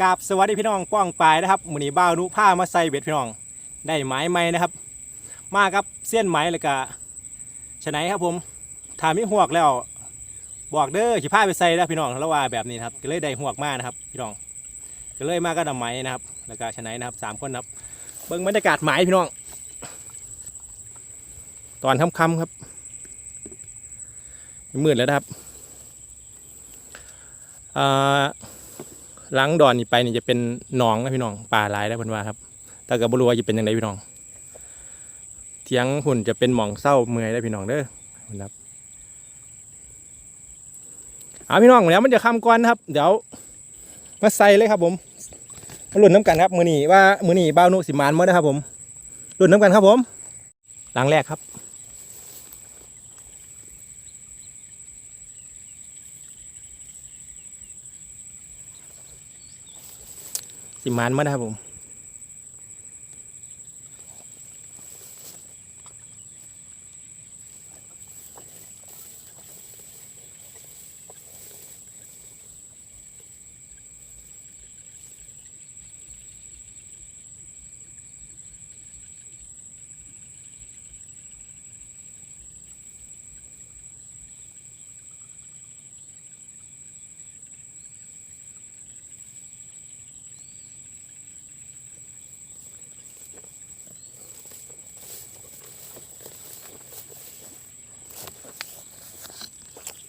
กราบสวัสดีพี่น้องป้องปลายนะครับมือนีบ้าวนุผ้ามาใส่เบ็ดพี่น้อง ได้ไม้ไหมนะครับ มาครับเส้นไหมแล้วก็ชะไหนครับผมถามีหวกแล้ว บอกเด้อขี่ผ้าไปใส่แล้วพี่น้องแล้วว่าแบบนี้นะครับก็เลยได้หวกมากนะครับ พี่น้องก็เลยมาก็ดำไหมนะครับ แล้วก็ชะไหนนะครับสามคนนะครับเบิ่งบรรยากาศไหมพี่น้อง ตอนค่ำๆครับมืดแล้วนะครับอ่า หลังดอนนี่ไปนี่จะเป็นหนองนะพี่น้องป่าหลายนะเพิ่นว่าครับ แต่กับบรัวจะเป็นยังไงพี่น้องเทียงหุ่นจะเป็นหมองเศร้าเมื่อยได้พี่น้องเด้อครับเอาพี่น้องแล้วมันจะคำก่อนนครับ เดี๋ยวมาใส่เลยครับผมมาลุ้นน้ำกันครับมือนีว่ามือนีบ้าวนุสิมานมื่อนะครับผมลุ้นน้ำกันครับผมหลังแรกครับ สิมานมานะครับผม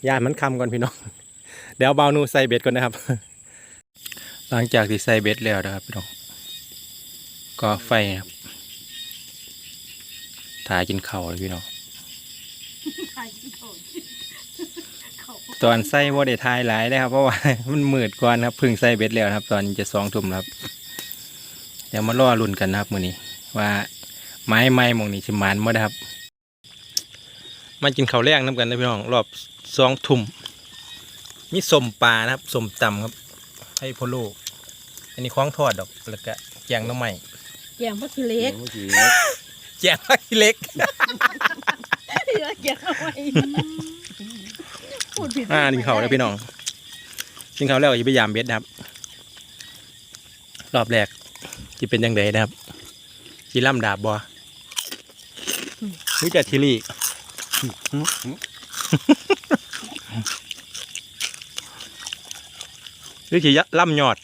ย่านมันคำก่อนพี่น้อง เดี๋ยวเบานูใส่เบ็ดก่อนนะครับ หลังจากที่ใส่เบ็ดแล้วนะครับพี่น้อง ก็ไฟครับถ่ายกินเข่าวเลยพี่น้องตอนใส่ว่าได้ทายหลายได้ครับเพราะว่ามันมืดกว่านะครับเพึ่งใส่เบ็ดแล้วนะครับ ตอนนี้จะสองทุ่มแล้วครับ เดี๋ยวมาล่อลุ่นกันนะครับมือนี้ ว่าไม้ไม้หมองนี้จะมันเมื่อครับมากินข้าวแรกน้ำกันนะพี่น้องรอบ สองทุ่มมีสมปลานะครับสมตำครับ ให้พอโลอันนี้คล้องทอดดอกแล้วก็แกงหน้ำใหม่แกงพักเล็กเมื่อกี้แกงผักขี้เหล็กเลือแกงเอาไว้พูดผิดอ่ากินข้าวแล้วพี่น้องกินข้าวแล้วก็จะไปยามเบ็ดนะครับ รอบแรกจะเป็นยังไงนะครับจีล่ำดาบบัวนี่จะทิลี่หรื อขี่ล่ำยอด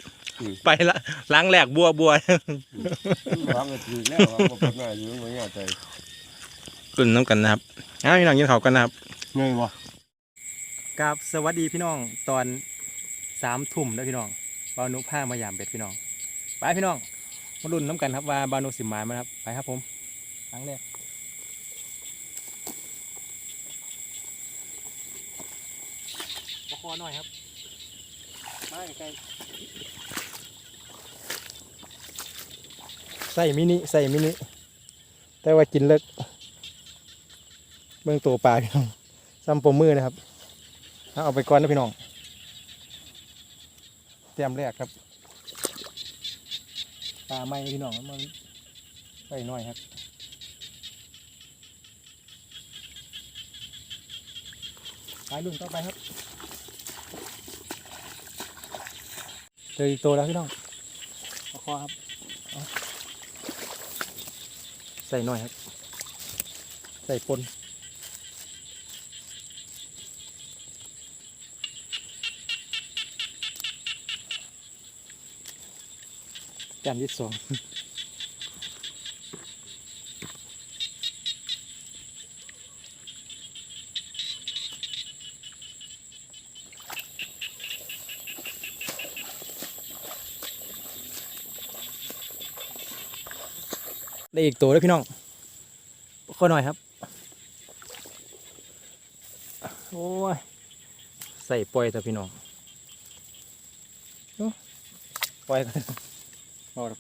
ไปละล้างแหลกบัวบัวฟังกันทีแล้วว่าบ่เป็นหน้าอยู่ไม่ง่ายใจรุ่นน้ำกันนะครับอ้าวพี่น้องกินข้าวกันนะครับ เงยวะกับสวัสดีพี่น้องตอนสามทุ่มแล้วพี่น้องบาวนุผ้ามายามเบ็ดพี่น้อง ไปพี่น้องมารุ่นน้ำกันครับว่าบาวนุสิมานไหมาครับไปครับผมครั้งแรกประค อหน่อยครับมาใกล้ใส่มินิใส่มินิแต่ว่ากินเลิกเบื้องตัวปลาพี่น้องซ้ำปมมือนะครับ เอาเอาไปก่อนนะพี่น้องเตรียมแรกครับปลาไม้พี่น้องมันไปหน่อยครับไปรุ่นต่อไปครับ เจออีกตัวแล้วพี่น้องเอาคอครับเอาใส่หน่อยครับ ใส่ปนจานที่สอง ได้อีกตัวแล้วพี่น้องขอหน่อยครับ โอ้ย ใส่ปล่อยแต่พี่น้องปล่อยกันเอาละ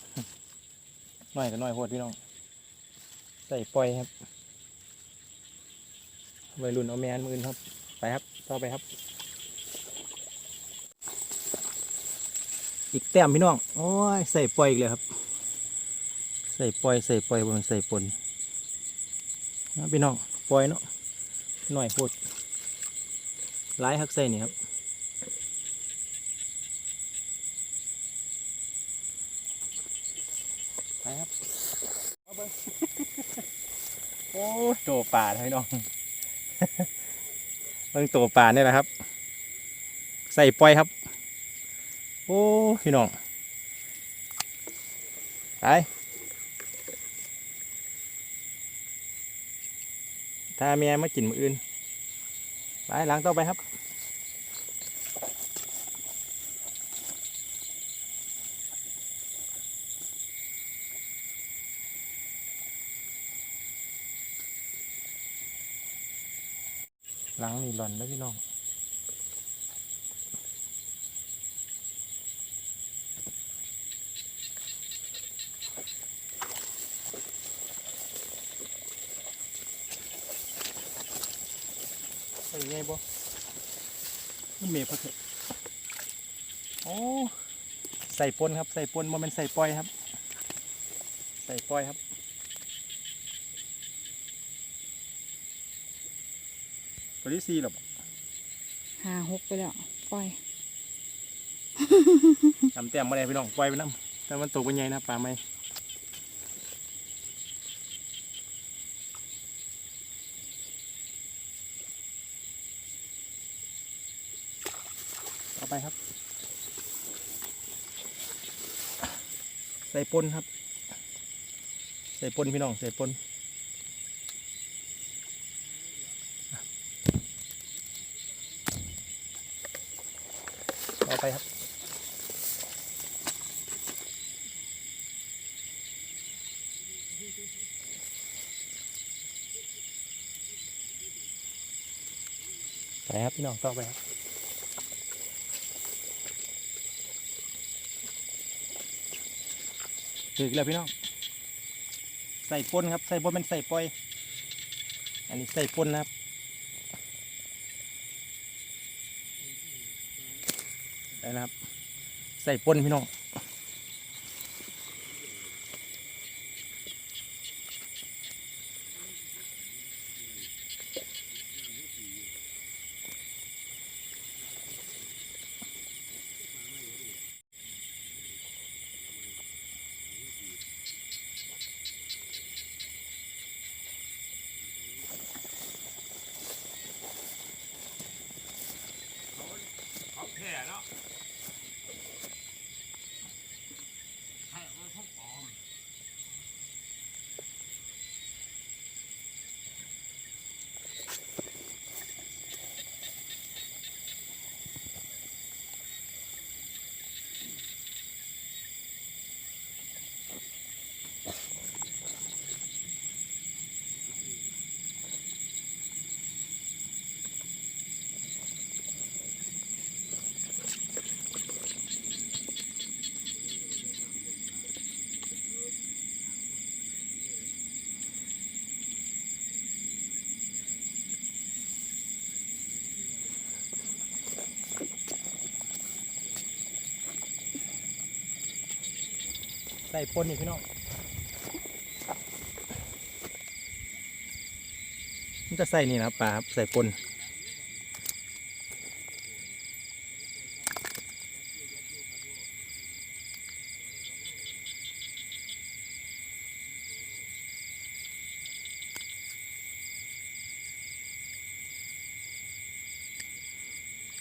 น้อยก็น้อยโพดพี่น้อง ใส่ปล่อยครับวัยรุ่นเอาแมนมืออนครับ ไปครับ ต่อไปครับ อีกแต้มพี่น้อง โอ้ย ใส่ปล่อยอีกเลยครับ ใส่ปล่อยใส่ปล่อยบนใส่ปนนะพี่น้องปล่อยเนาะหน่อยโพดหลายฮักใส่นี่ครับไปครับมาเบิ้งโอ้ยโตป่าพี่น้องเบิ้งโตป่าเนี่ยแหละครับ ใส่ปล่อยครับ โอ้พี่น้องไป ถ้าเมียมากินมืออื่นไปล้างต่อไปครับหลังนี่หล่อนแล้วพี่น้อง บ่มันเมย์พักเถอะโอ้ใส่ปนครับ ใส่ปนมันเป็นใส่ปล่อยครับ ใส่ปล่อยครับตัวที่สี่หรอหาหกไปแล้วปล่อยจำแต้มมาเลยพี่น้องปล่อยไปน้ำแต่มันตกเป็นไงนะปลาไหมเอาไป ครับ ใส่ปนครับ ใส่ปนพี่น้อง ใส่ปนเอาไปครับไปครับพี่น้องต่อไปครับ ถึกแล้วพี่น้อง ใส่ปนครับ ใส่ปนเป็นใส่ปล่อย อันนี้ใส่ปนนะครับได้นะครับ ใส่ปนพี่น้อง ใส่ปนนี่พี่น้องมันจะใส่นี่นะปลาครับใส่ปน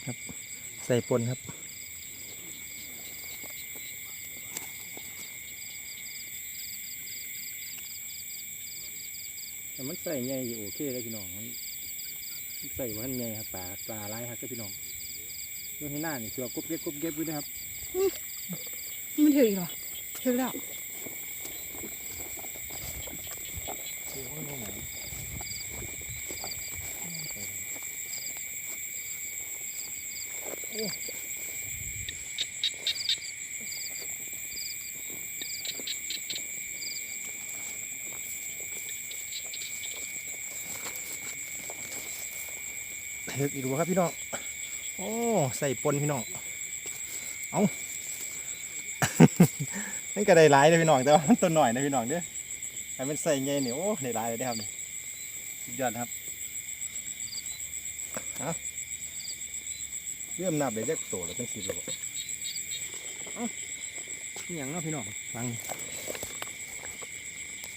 ครับ ใส่ปนครับ มันใส่ใหญ่อยู่โอเคเลยพี่น้องมันใส่ว่าใหญ่ครับปลาปลาร้ายครับพี่น้องดูให้หน้านี่เชือกกบเก็บกบเก็บด้วยนะครับมันถืออีกเหรอถือแล้ว เห็ด อีกดูครับพี่น้อง โอ้ใส่ปนพี่น้อง เอานั่ก็ได้หลายเลยพี่น้องแต่ว่ามันตัวหน่อยนะพี่น้องเด้อให้มันใส่ไงเนี่ยโอ้ได้หลายเลยได้ครับนี่สุดยอดครับเอาเริ่มนับเลยเด็กโตแล้วเป็นสิบแล้วบ่เอ้าอหย่างเนาะพี่น้องฟัง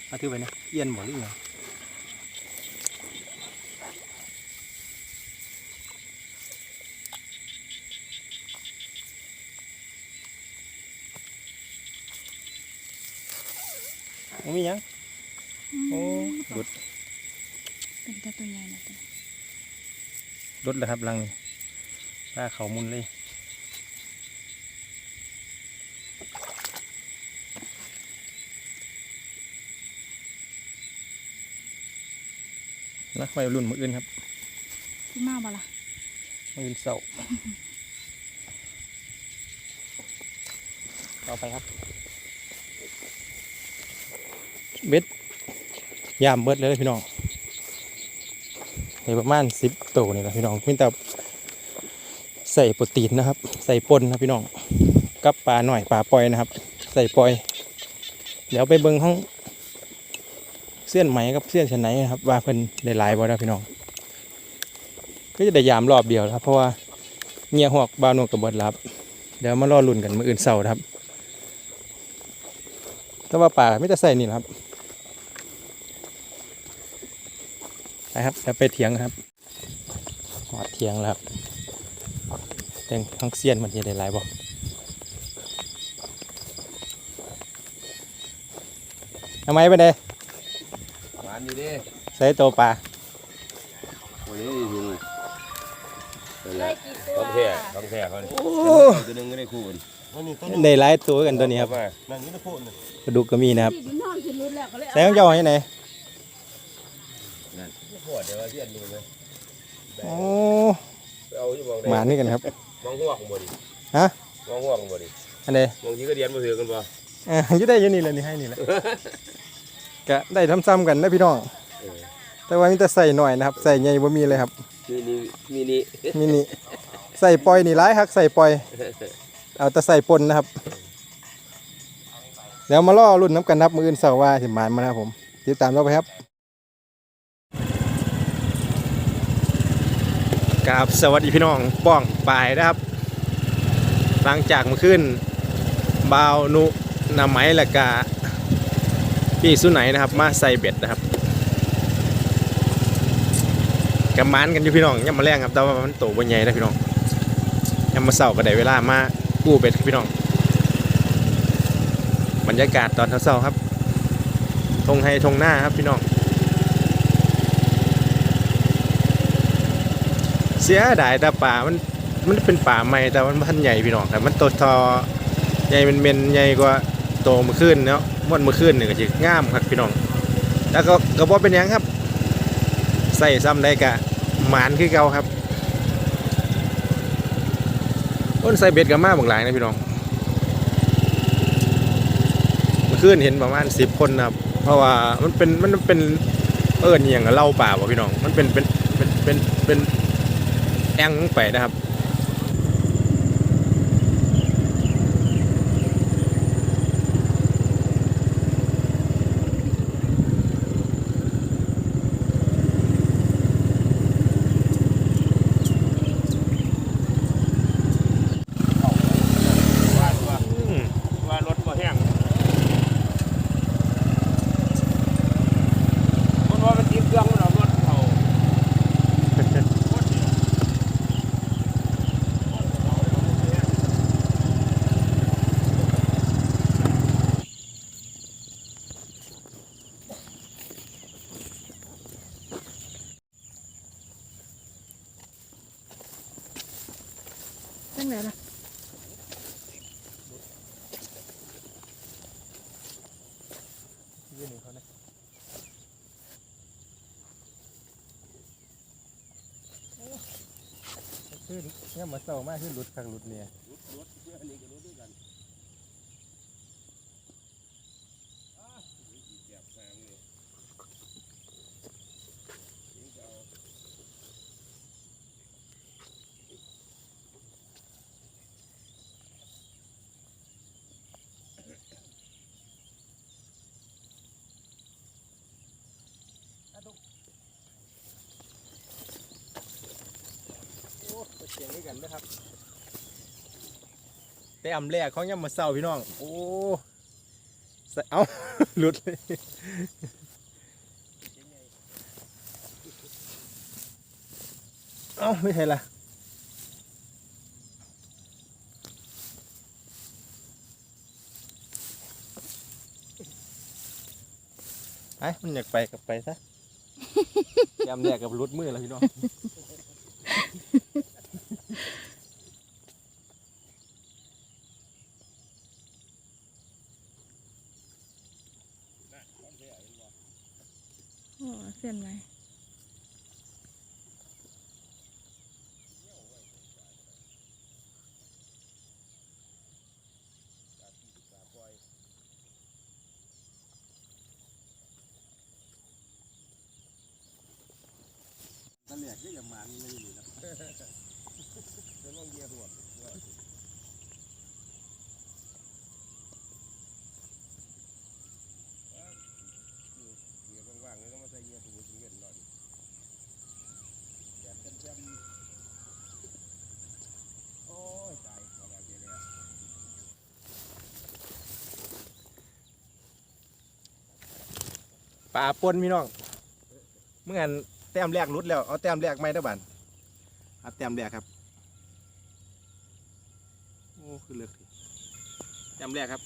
มาถือไปนะเอียนบ่หรือไง บ่มีหยังโอ้หลุดเป็นแต่ตัวใหญ่นะตัวหลุดแล้วครับลังนี่ปลาเขามุนเลยนะไปรุ่นมืออื่นครับขึ้นมาบ่ล่ะมืออื่นเสาต่อไปครับ เบ็ดยามเบิดเลยพี่น้องในประมาณสิบตัวนี่แหละพี่น้องมีแต่ใส่โปรตีนนะครับ ใส่ปนนะพี่น้องกับปลาหน่อยปลาปล่อยนะครับ ใส่ปล่อย เดี๋ยวไปเบิ้งห้องเสี้ยนไหมกับเสี้ยนชนไหนนะครับ ว่าเพิ่นได้หลายบ่นะพี่น้อง ก็จะได้ยามรอบเดียวครับ เพราะว่าเงียหวกบาวนวกกับเบดรับ เดี๋ยวมารอลุ่นกันมืออื่นเสาร์ครับ แต่ว่าป่าไม่จะใส่นี่นะครับไป ครับเดี๋ยวไปเถียงครับหอดเถียงแล้วครับแต่งทั้งเซียนมันจะได้หลายบ่ทำไมไปไหนหวานอยู่ดิใส่ตัวปลาวันนี้ถึงนั่นแหละต้องแท้ต้องแท้เขาเนี่ยโอ้ตัวหนึงก็ได้คู่กันได้หลายตัวกันตัวนี้ครับมานั่นนี่นะพูดเลยกระดูกก็มีนะครับดินนอนขึ้นรุดแล้วก็เลยใส่ของเจ้าให้ไหน ปวดเดี๋ยวว่าเสี้ยนดูไหมโอ้ไปเอาอยู่มองหมานี่กันครับ มองหัวของบ่ดิฮะ มองหัวของบ่ดิอันใดมองทีก็เดียนมาถือกันบ่อ่าอยู่ได้อยู่นี่แหละนี่ให้นี่แหละก็ได้ทำซ้ำกันนะพี่น้อง เออแต่ว่ามีแต่ใส่หน่อยนะครับใส่ใหญ่บ่มีเลยครับมีนี่มีนี่ มินิใส่ปล่อยนี่ร้ายฮักใส่ปล่อย เอาแต่ใส่ปนนะครับ เดี๋ยวมาล่อรุ่นน้ำกันนับมืออื่นเสาร์ว่าสิหมานมานะครับผมติดตามเราไปครับ กราบสวัสดีพี่น้องป้องปายนะครับ หลังจากมื่อคืนบาวนุนำไหมและกาพี่สุไหนนะครับ มาใส่เบ็ดนะครับกำมานกันอยู่พี่น้องยังมาแรงครับแต่ว่ามันโตบนใหญ่นะพี่น้องยังมาเสาร์ก็ได้เวลามากู้เบ็ดพี่น้อง บรรยากาศตอนเช้าๆครับทงไฮทงหน้าครับพี่น้อง เสียดายแต่ป่ามันมันเป็นป่าใหม่แต่มันพันใหญ่พี่น้องแต่มันโตทอใหญ่เป็นเมนใหญ่กว่าโตมื่อคืนเนาะม่วนมื่อคืนนี่ก็จะงามครับพี่น้อง แล้วก็กระบอกเป็นยังครับ ใส่ซ้ำได้กะหมานคือเก่าครับต้นใส่เบ็ดกับมาบางหลายนะพี่น้องมื่อคืนเห็นประมาณสิบคนนะครับ เพราะว่ามันเป็นมันเป็นเอิญอย่างกับเล่าป่าวะพี่น้อง มันเป็นเป็นเป็นเป็นเป็น แองลงไปนะครับ ว่าว่าว่ารถบ่แห้งมันว่ามันติดเครื่องมันเอารถเขา ตั้ง ไหนล่ะขึ้นเนี่ยมาเศร้ามากขึ้นหลุดขังรุดเนี่ย โอ้เสียงด้วยกันนะครับแต่อำแรกเขายังมาเศร้าพี่น้อง โอ้ใส่เอ้าหลุดเลยเอ้าไม่ใช่ละไอ้มันอยากไปกับไปซะยามแรกกับรุดมือแล้วพี่น้อง โอ้เส้นไหมนั่นแหละก็อย่ามานี่เลยอยู่นะจะลองเยียหัว เงี้ยว่างๆเลยต้องมาใส่เงี้ยถูถึงเงี้ยหน่อยแดดเต็มๆโอ้ยตายมาแล้วเจเลย ป่าปนพี่น้องเมื่อกันแต้มแรกรุดแล้วเอาแต้มแรกไม่ได้บันเอาแต้มแรกครับโอ้คือเลือกแต้มแรกครับ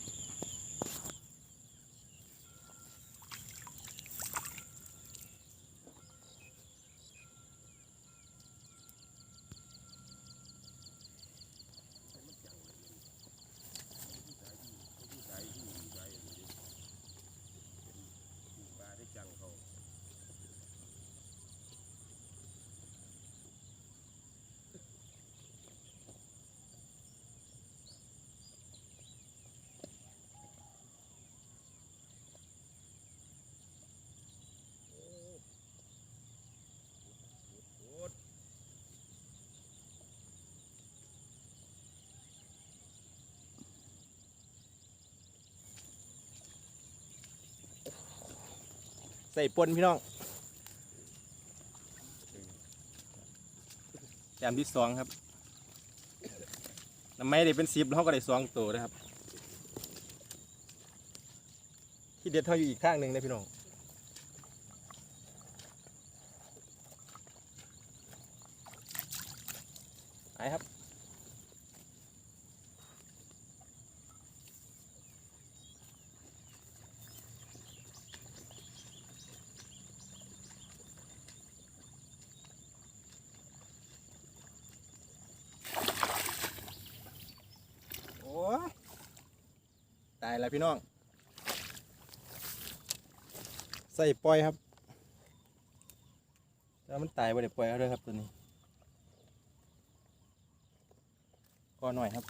ใจที่ใจอย่างนี้เป็นปลาได้จังเขา ใส่ปนพี่น้องแต้มที่สองครับน้ำไม้ได้เป็นสิบแล้วเขาก็ได้สองตัวนะครับ ที่เด็ดเท่าอยู่อีกข้างหนึ่งนะพี่น้องไปครับ โอ้ยตายแล้วพี่น้อง ใส่ปล่อยครับแล้วมันตายไปเดี๋ยวปล่อยเขาด้วยครับตัวนี้ก็หน่อยครับ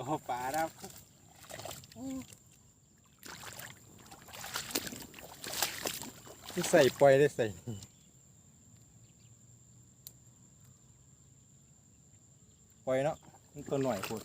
ตัวปลาครับที่ใส่ปล่อยได้ใส่ปล่อยเนาะมันตัวหน่อยพูด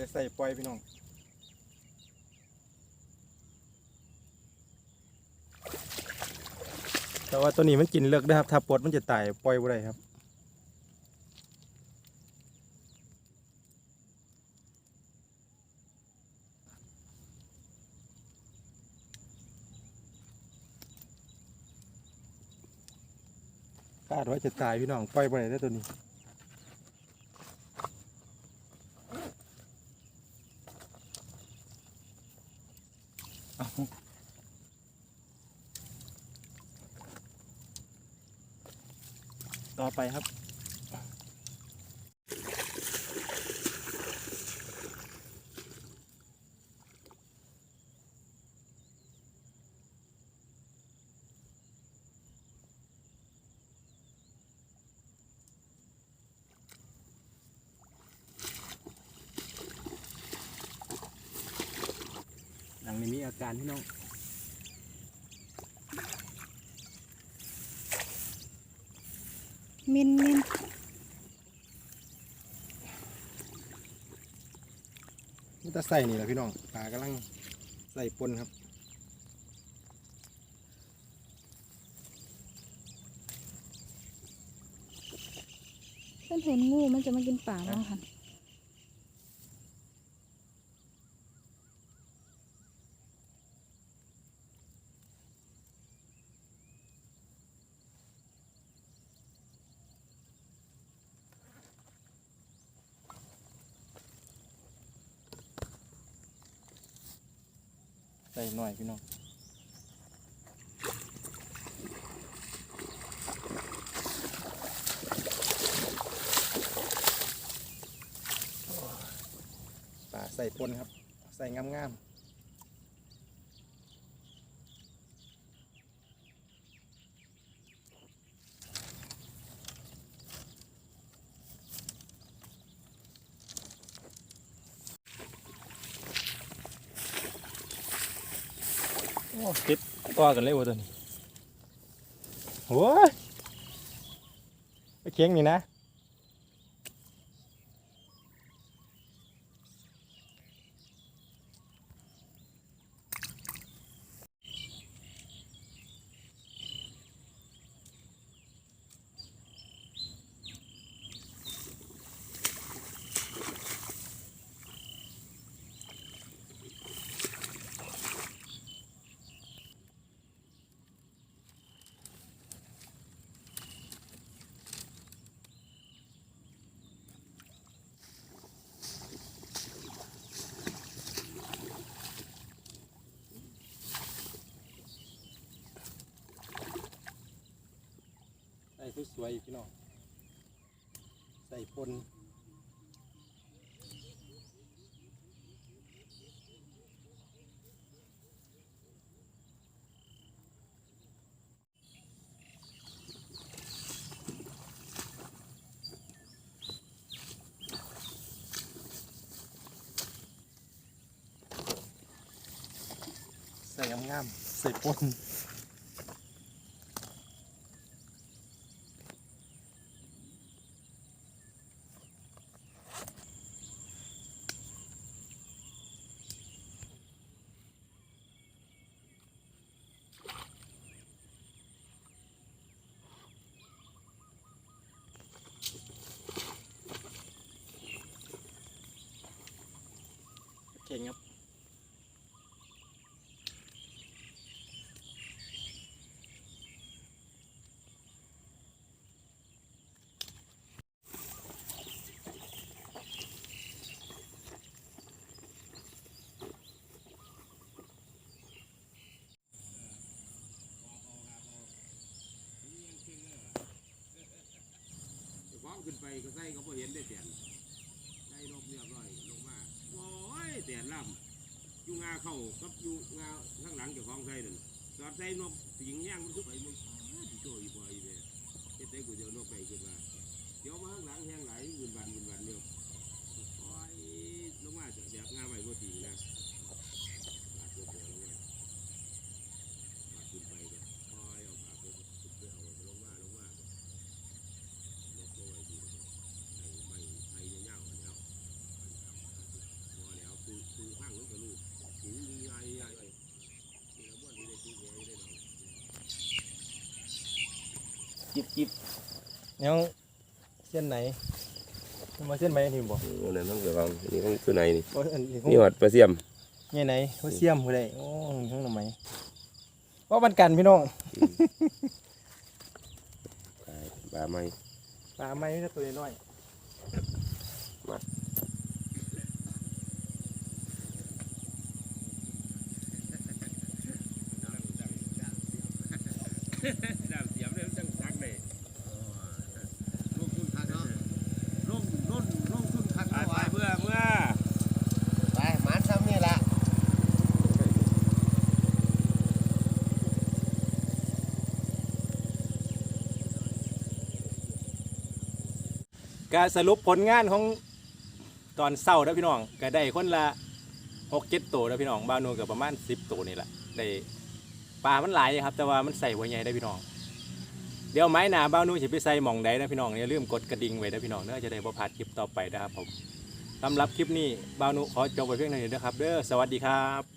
จะใส่ปล่อยพี่น้องแต่ว่าตัวนี้มันกินเลือกนะครับ ถ้าปลดมันจะตายปล่อยบ่ได้ครับ คาดว่าจะตายพี่น้องปล่อยบ่ได้แล้วตัวนี้ ต่อไปครับ งนี้มีอาการพี่น้องมินมินนี่ตะใส่นี่แหละพี่น้องปลากำลังใส่ปนครับเพิ่นเห็นงูมันจะมากินป่าบ้างค่ะ หน่อยพี่น้องปลาใส่ปนครับ ใส่งามๆ ต่อกันเลยวะตัวนี้โอ้ยเคียงนี่นะ สวยๆพี่น้องใส่ปนใส่งามๆใส่ปน เก่งครับขึ้นไปก็ใส่ก็พอเห็นได้เตียนใส่นกเรียบร้อยลงมาโอ้ยเตียนล่ำอยู่ งาเข้ากับอยู่งาข้างหลังเจ้าของใส่นั่นจอดใส่นกสิงย่างมันทุกไปมันอ้าวสิโจ้อีบ่อยเลยเฮ็ดได้กูเดี๋ยวนกไปขึ้นมาเดี๋ยวมาข้างหลังแห้งไหลเงินบันเงินบันเดียวโอ้ยลงมาจะแบบงาไว้บ่ตีนะบาดตัวเดียวลงมาบาดขึ้นไปก็คอยเอาขาไปสุดไปเอาลงมาลงมา นกก็ไว้ดีไอ้ไม่ไอ้เนี่ยยาวอันเนี้ย จิบจิบยังเส้นไหนมาเส้นไหนนี่บอกอันนั้นต้องเกี่ยวกับอันนี้ของตัวไหนนี่โอ้ยอันนี้นี่หอดปลาเสียมนี่ไหนเขาเสียมเขาได้โอ้ยทั้งหน่อไม้ว่ามันกันพี่น้องปลาไม้ปลาไม้ก็ตัวน้อยน้ำเสียมเลยจังซักเลย ลงทุนคักเนาะลงลงลงทุนคัก ไป เนาะ ไป วะ เมื่อเมื่อ ไปหมาซ้ำนี่ละ ก็สรุปผลงานของตอนเศร้าแล้วพี่น้องก็ได้คนละหกเจ็ดตัวแล้วพี่น้องบ้านนูกับประมาณสิบตัวนี่แหละได้ปลามันหลายครับ แต่ว่ามันใส่หัวใหญ่ได้พี่น้อง เดี๋ยวไม้หนาบ้านนูจะไปใส่หม่องใดนะพี่น้องอย่าลืมกดกระดิ่งไว้นะพี่น้องเนื้อจะได้บ่พลาดคลิปต่อไปนะครับผมสำหรับคลิปนี้บ้าวนุขอจบไปเพียงเท่านี้นะครับ เด้อสวัสดีครับ